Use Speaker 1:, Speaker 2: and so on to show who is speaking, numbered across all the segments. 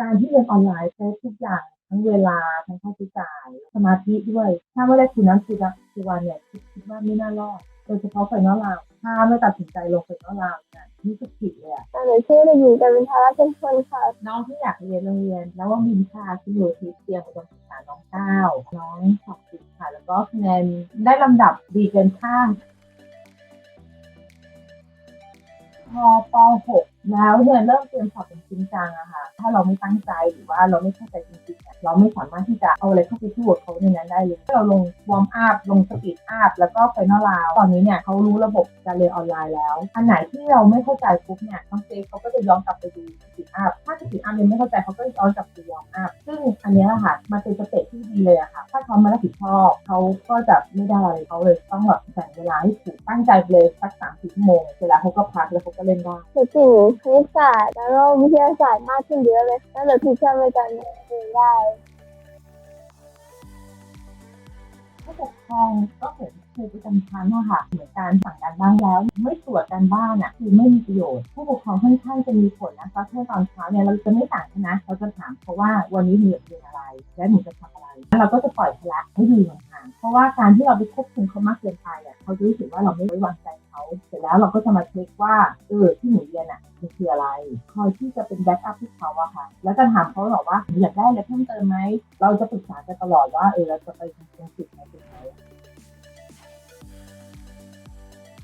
Speaker 1: การที่เรียนออนไลน์ใช้ทุกอย่างทั้งเวลาทั้งค่าใช้จ่ายสมาธิด้วย ถ้าไม่ได้คุณน้ำคุณคือวันเนี่ยคิดคิดว่าไม่น่ารอดโดยเฉพาะไฟนอลราวถ้าไม่ตัดสินใจลงไฟนอลราวเนี่ยนี่ก็ผิดเลยอะ
Speaker 2: หนูชื่อเด็กหญิงกวินทาราเป็นคนค่ะ
Speaker 1: น้องที่อยากเรียนโรงเรียน แล้วว่ามินทาที่อยู่ที่เตรียมอุดมศึกษาน้องก้าวน้องสอบติดค่ะ แล้วก็คะแนนได้ลำดับดีเกินคาด พอป .6 แล้วเนี่ยเริ่มเตรียมสอบเป็นจริงจังอะค่ะ ถ้าเราไม่ตั้งใจหรือว่าเราไม่เข้าใจจริงๆเนี่ยเราไม่สามารถที่จะเอาอะไรเข้าไปสู้กับเขาในนั้นได้เลยเราลงวอร์มอัพลงสปีดอัพแล้วก็ไฟนอลราวตอนนี้เนี่ยเขารู้ระบบการเรียนออนไลน์แล้ว อันไหนที่เราไม่เข้าใจปุ๊บเนี่ยน้องเจเขาก็จะย้อนกลับไปดูสปีดอัพถ้าสปีดอัพยังไม่เข้าใจเขาก็ย้อนกลับไปวอร์มอัพซึ่งอันนี้ค่ะมันเป็นสเต็ปที่ดีเลยอะค่ะ ถ้าเขามารับผิดชอบเขาก็จะไม่ได้อะไรเขาเลยต้องแบบแบ่งเวลาให้ถูก ตั้งใจเลยสักสามสิบชั่วโมงเสร็จแล้วเขาก็พักแล้วเขาก็เล่นได้
Speaker 2: หนูเก่งคณิตศาสตร์แล้วก็วิทยาศาสตร์มากขึ้นเยอะเลยแล้วหนูถูกช่วยในการเรียนได้
Speaker 1: ผู้ปกครองก็เหมือนครูประจำชั้นอะคะเหมือนการสั่งการบ้านแล้ว ไม่ตรวจการบ้านอะคือไม่มีประโยชน์ ผู้ปกครองค่อนข้างจะมีผลนะคะเช่นตอนเช้าเนี่ยเราจะไม่สั่งนะ เราจะถามเขาะว่าวันนี้หนูอยากเรียนอะไร และหนูจะทำอะไร เราก็จะปล่อยพละให้ดูห่าง เพราะว่าการที่เราไปควบคุมเขามากเกินไปอะเขาจะรู้สึกว่าเราไม่ไว้วางใจเขาเสร็จแล้วเราก็จะมาเช็คว่าเออที่หนูเรียนอะมันคืออะไรคอยที่จะเป็นแบ็กอัพให้เขาอะค่ะ แล้วก็ถามเขาหรอกว่าอยากได้อะไรเพิ่มเติมไหมเราจะปรึกษากันตลอดว่าเออเราจะไปตรงจุดไหนจุดไหน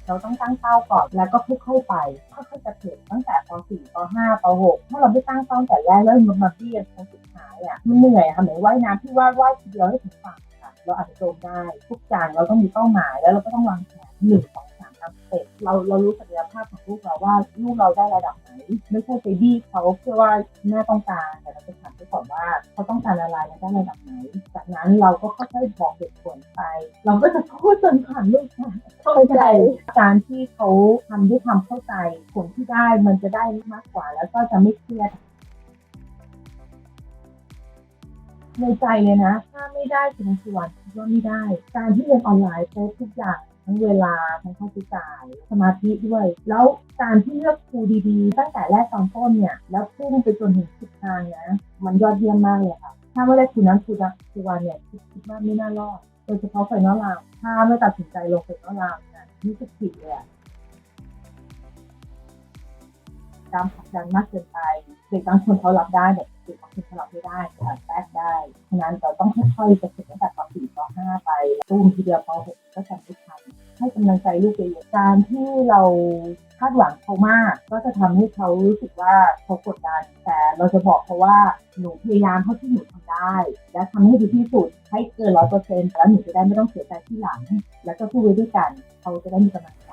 Speaker 1: เราต้องตั้งเป้าก่อนแล้วก็ค่อยๆไปค่อยๆจะเถิดตั้งแต่ป .4 ป .5 ป .6 ถ้าเราไม่ตั้งเป้าแต่แรกแล้วมันมาเบี้ยนตรงสุดท้ายอะมันเหนื่อยอะค่ะเหมือนว่ายน้ำที่ว่าว่ายทีเดียวให้ถึงฝั่ง เราอาจจะจมได้ทุกอย่างเราต้องมีเป้าหมาย แล้วเราก็ต้องวางแผนหนึ่งสองสามตามสเต็ปเราเรารู้ศักยภาพของลูกเราว่าลูกเราได้ระดับไหนไม่ใช่ไปบี้เขาเพื่อว่าแม่ต้องการแต่เราจะถามเขาก่อนว่าเขาต้องการอะไรและได้ระดับไหน จากนั้นเราก็ค่อยๆบอกเหตุผลไป เราก็จะพูดจนผ่านลูกค่ะเข้าใจการที่เขาทำด้วยความเข้าใจผลที่ได้มันจะได้มากกว่า แล้วก็จะไม่เครียด ในใจเลยนะ ถ้าไม่ได้คุณสวนคิดว่าไม่ได้ การที่เรียนออนไลน์ใช้ทุกอย่างทั้งเวลาทั้งค่าใช้จ่ายสมาธิด้วย แล้วการที่เลือกครูดีๆ ตั้งแต่แรกตอนต้นเนี่ย แล้วพุ่งไปจนถึงสุดทางนะ มันยอดเยี่ยมมากเลยค่ะ ถ้าไม่ได้คุณนั้นคุณนะคุวันเนี่ยคิดคิดว่าไม่น่ารอด โดยเฉพาะไฟนอลราวถ้าไม่ตัดสินใจลงไฟนอลราวเนี่ยนี่จะผิดเลยการผลักดันมากเกินไปเด็กบางคนเขารับได้เด็ก เด็กบางคนเขารับไม่ได้แต่แทรกได้ฉะนั้นเราต้องค่อยๆจะฝึกตั้งแต่ป .4 ป .5 ไปตูมทีเดียวป .6 ก็ทำไม่ทันให้กำลังใจลูกเยอะๆการที่เราคาดหวังเขามาก ก็จะทำให้เขารู้สึกว่าเขากดดัน แต่เราจะบอกเขาว่าหนูพยายามเท่าที่หนูทำได้ และทำให้ดีที่สุดให้เกินร้อยเปอร์เซ็นต์แล้วหนูจะได้ไม่ต้องเสียใจที่หลัง แล้วก็สู้ไปด้วยกัน เขาจะได้มีกำลังใจ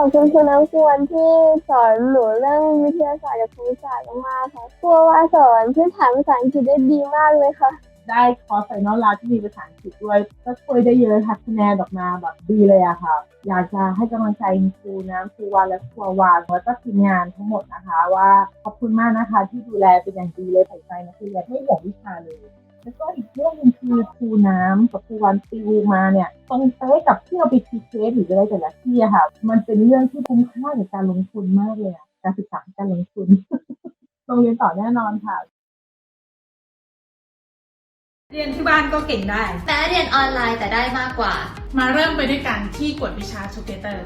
Speaker 2: ขอบคุณคุณน้ำควรที่สอนหนูเรื่องวิทยาศาสตร์กับคณิตศาสตร์มากๆค่ะครูว่าสอนพื้นฐานภาษาอังกฤษได้ดีมากเลยค่ะ
Speaker 1: ได้คอร์สไฟนอลลาที่มีภาษาอังกฤษด้วย ก็ช่วยได้เยอะค่ะคะแนนออกมาแบบดีเลยอะค่ะ อยากจะให้กำลังใจครูน้ำครูวานและครูวานแล้วก็ทีมงานทั้งหมดนะคะ ว่าขอบคุณมากนะคะที่ดูแลเป็นอย่างดีเลยใส่ใจนักเรียนไม่ห่วงวิชาเลย แล้วก็อีกเรื่องหนึงคือครูน้ำกับครูวันติวมาเนี่ยตรงเป๊ะกับที่เราไปทีเคสหรืออะไรแต่ละที่อะค่ะ มันเป็นเรื่องที่คุ้มค่ากับการลงทุนมากเลยอะการศึกษาการลงทุนโรงเรียนต่อแน่นอนค่ะ
Speaker 3: เรียนที่บ้านก็เก่งได้
Speaker 4: แม้เรียนออนไลน์แต่ได้มากกว่า
Speaker 5: มาเริ่มไปด้วยกันที่กวดวิชา Together